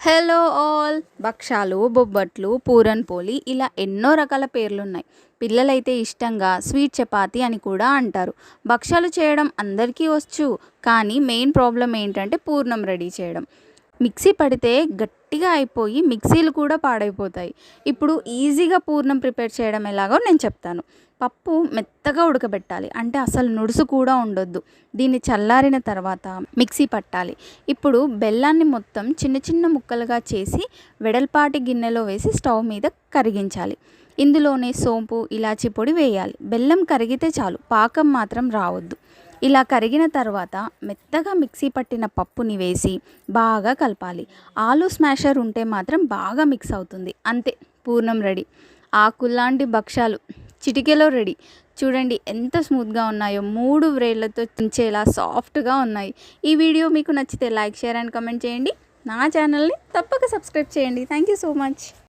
Hello all. భక్షాలు బొబ్బట్లు Pooran పోలి ఇలా ఎన్నో రకాల పేర్లు ఉన్నాయి పిల్లలైతే ఇష్టంగా స్వీట్ చపాతి అని కూడా అంటారు. భక్షాలు చేయడం అందరికీ వచ్చు కానీ మెయిన్ ప్రాబ్లం ఏంటంటే పూర్ణం రెడీ చేయడం. మిక్సీ పడితే గట్టిగా అయిపోయి మిక్సీలు కూడా పాడైపోతాయి. ఇప్పుడు ఈజీగా పూర్ణం ప్రిపేర్ చేయడం ఎలాగో నేను చెప్తాను. పప్పు మెత్తగా ఉడకబెట్టాలి. అంటే అసలు నుడుసు కూడా ఉండొద్దు. దీన్ని చల్లారిన తర్వాత మిక్సీ పట్టాలి. ఇప్పుడు బెల్లాన్ని మొత్తం చిన్న చిన్న ముక్కలుగా చేసి వెడల్పాటి గిన్నెలో వేసి స్టవ్ మీద కరిగించాలి. ఇందులోనే సోంపు ఇలాచి పొడి వేయాలి. బెల్లం కరిగితే చాలు. పాకం మాత్రం రావద్దు. ఇలా కరిగిన తర్వాత మెత్తగా మిక్సీ పట్టిన పప్పుని వేసి బాగా కలపాలి. ఆలు స్మాషర్ ఉంటే మాత్రం బాగా మిక్స్ అవుతుంది. అంతే పూర్ణం రెడీ. ఆకుల్లాంటి భక్ష్యాలు చిటికెలో రెడీ. చూడండి ఎంత స్మూత్గా ఉన్నాయో. మూడు వ్రేళ్ళతో చించేలా సాఫ్ట్గా ఉన్నాయి. ఈ వీడియో మీకు నచ్చితే లైక్ షేర్ అండ్ కమెంట్ చేయండి. నా ఛానల్ని తప్పక సబ్స్క్రైబ్ చేయండి. Thank you so much.